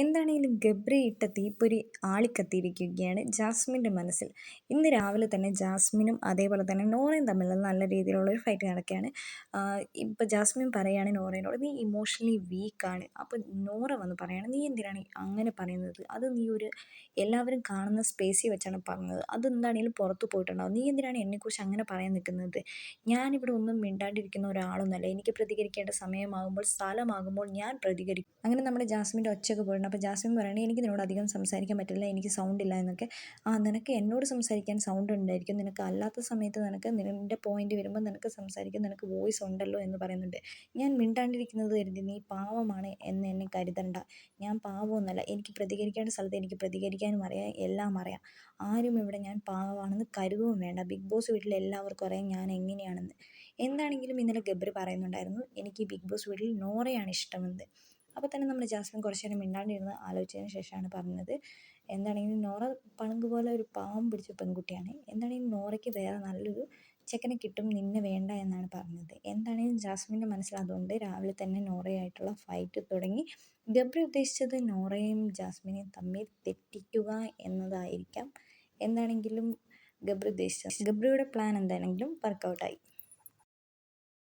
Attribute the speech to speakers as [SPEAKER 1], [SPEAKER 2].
[SPEAKER 1] എന്താണെങ്കിലും ഗബ്രി ഇട്ട തീപ്പൊരി ആളിക്കത്തിയിരിക്കുകയാണ് ജാസ്മിന്റെ മനസ്സിൽ. ഇന്ന് രാവിലെ തന്നെ ജാസ്മിനും അതേപോലെ തന്നെ നോറയും തമ്മിൽ നല്ല രീതിയിലുള്ള ഒരു ഫൈറ്റ് നടക്കുകയാണ്. ഇപ്പോൾ ജാസ്മിൻ പറയുകയാണ് നോറയോട് നീ ഇമോഷണലി വീക്കാണ് അപ്പോൾ നോറ വന്ന് പറയുകയാണ് നീ എന്തിനാണ് അങ്ങനെ പറയുന്നത്? അത് നീ ഒരു എല്ലാവരും കാണുന്ന സ്പേസിൽ വെച്ചാണ് പറഞ്ഞത്. അതെന്താണെങ്കിലും പുറത്ത് പോയിട്ടുണ്ടാവും. നീ എന്തിനാണ് എന്നെക്കുറിച്ച് അങ്ങനെ പറയാൻ നിൽക്കുന്നത്? ഞാനിവിടെ ഒന്നും മിണ്ടാണ്ടിരിക്കുന്ന ഒരാളൊന്നുമല്ല. എനിക്ക് പ്രതികരിക്കേണ്ട സമയമാകുമ്പോൾ സ്ഥലമാകുമ്പോൾ ഞാൻ പ്രതികരിക്കും. അങ്ങനെ നമ്മുടെ ജാസ്മിന്റെ ഒച്ചയൊക്കെ പോയിട്ടുണ്ട് അപ്പോൾ ജാസ്മിൻ പറയണേ എനിക്ക് നിന്നോട് അധികം സംസാരിക്കാൻ പറ്റില്ല എനിക്ക് സൗണ്ട് ഇല്ല എന്നൊക്കെ. ആ നിനക്ക് എന്നോട് സംസാരിക്കാൻ സൗണ്ട് ഉണ്ടായിരിക്കും. നിനക്ക് അല്ലാത്ത സമയത്ത് നിനക്ക് നിന്റെ പോയിന്റ് വരുമ്പോൾ നിനക്ക് സംസാരിക്കാൻ നിനക്ക് വോയിസ് ഉണ്ടല്ലോ എന്ന് പറയുന്നുണ്ട്. ഞാൻ മിണ്ടാണ്ടിരിക്കുന്നത് കരുതി നീ പാവമാണ് എന്ന് എന്നെ കരുതണ്ട. ഞാൻ പാവമൊന്നുമല്ല എനിക്ക് പ്രതികരിക്കേണ്ട സ്ഥലത്ത് എനിക്ക് പ്രതികരിക്കാനും അറിയാം എല്ലാം അറിയാം. ആരും ഇവിടെ ഞാൻ പാവമാണെന്ന് കരുതുകയും വേണ്ട. ബിഗ് ബോസ് വീട്ടിൽ എല്ലാവർക്കും അറിയാം ഞാൻ എങ്ങനെയാണെന്ന്. എന്താണെങ്കിലും ഇന്നലെ ഗബ്രി പറയുന്നുണ്ടായിരുന്നു എനിക്ക് ബിഗ് ബോസ് വീട്ടിൽ നോറയാണ് ഇഷ്ടമെന്ന്. അപ്പോൾ തന്നെ നമ്മൾ ജാസ്മിൻ കുറച്ച് നേരം മിണ്ടാണ്ടിരുന്ന് ആലോചിച്ചതിന് ശേഷമാണ് പറഞ്ഞത്. എന്താണെങ്കിലും നോറ പണങ്ക് പോലെ ഒരു പാവം പിടിച്ച പെൺകുട്ടിയാണ്. എന്താണെങ്കിലും നോറയ്ക്ക് വേറെ നല്ലൊരു ചെക്കനെ കിട്ടും നിന്നെ വേണ്ട എന്നാണ് പറഞ്ഞത്. എന്താണെങ്കിലും ജാസ്മിന്റെ മനസ്സിൽ അതുകൊണ്ട് രാവിലെ തന്നെ നോറയായിട്ടുള്ള ഫൈറ്റ് തുടങ്ങി. ഗബ്രി ഉദ്ദേശിച്ചത് നോറയും ജാസ്മിനെയും തമ്മിൽ തെറ്റിക്കുക എന്നതായിരിക്കാം. എന്താണെങ്കിലും ഗബ്രി ഉദ്ദേശിച്ചത് ഗബ്രിയുടെ പ്ലാൻ എന്താണെങ്കിലും വർക്കൗട്ടായി